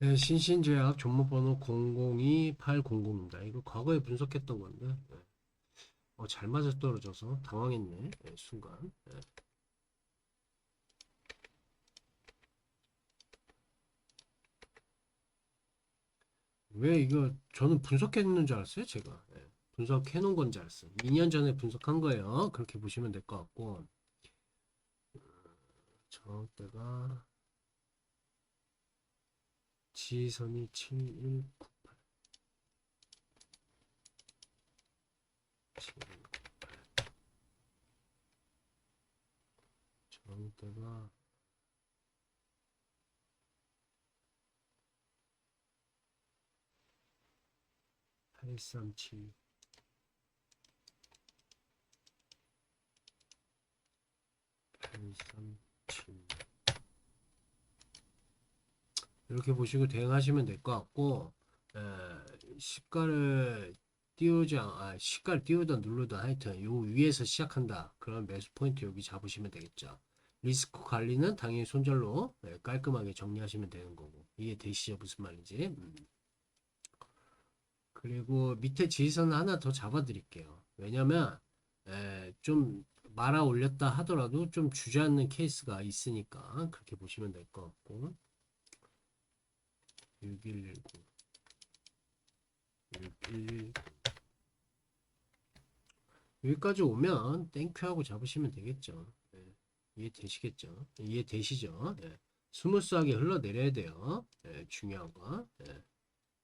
네, 신신제약 종목번호 002800입니다. 이거 과거에 분석했던 건데, 네. 어, 잘 맞아 떨어져서 당황했네, 네, 순간. 네. 왜 이거 저는 분석했는 줄 알았어요, 제가. 네, 분석해 놓은 건 줄 알았어요. 2년 전에 분석한 거예요. 그렇게 보시면 될 것 같고. 저때가 지선이 7198 7198 저때가 837 837 이렇게 보시고 대응하시면 될 것 같고 에, 시가를 띄우지 않, 아, 시가를 띄우든 누르든 하여튼 요 위에서 시작한다. 그런 매수 포인트 여기 잡으시면 되겠죠. 리스크 관리는 당연히 손절로 예, 깔끔하게 정리하시면 되는 거고. 이해 되시죠? 무슨 말인지. 음. 그리고 밑에 지지선 하나 더 잡아 드릴게요. 왜냐면 에, 좀 말아 올렸다 하더라도 좀 주저앉는 케이스가 있으니까 그렇게 보시면 될 것 같고 6119 6119 여기까지 오면 땡큐 하고 잡으시면 되겠죠. 네. 이해되시겠죠? 이해되시죠? 네. 스무스하게 흘러내려야 돼요. 네, 중요한 거. 네.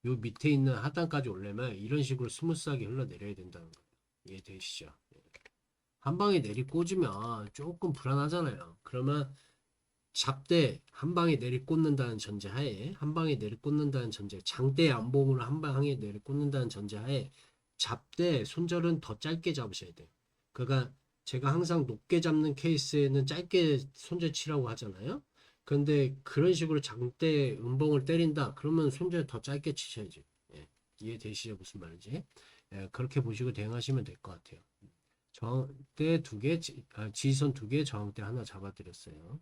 요 밑에 있는 하단까지 오려면 이런 식으로 스무스하게 흘러내려야 된다는 거예요. 이해되시죠? 네. 한 방에 내리 꽂으면 조금 불안하잖아요. 그러면 잡대 한 방에 내리 꽂는다는 전제하에 한 방에 내리 꽂는다는 전제 장대 안봉으로 한 방에 내리 꽂는다는 전제하에 잡대 손절은 더 짧게 잡으셔야 돼요. 그러니까 제가 항상 높게 잡는 케이스에는 짧게 손절 치라고 하잖아요. 그런데 그런 식으로 장대 음봉을 때린다 그러면 손절 더 짧게 치셔야지. 예, 이해되시죠 무슨 말인지? 예, 그렇게 보시고 대응하시면 될 것 같아요. 저항대 두 개, 지- 아, 지선 두 개, 저항대 하나 잡아드렸어요.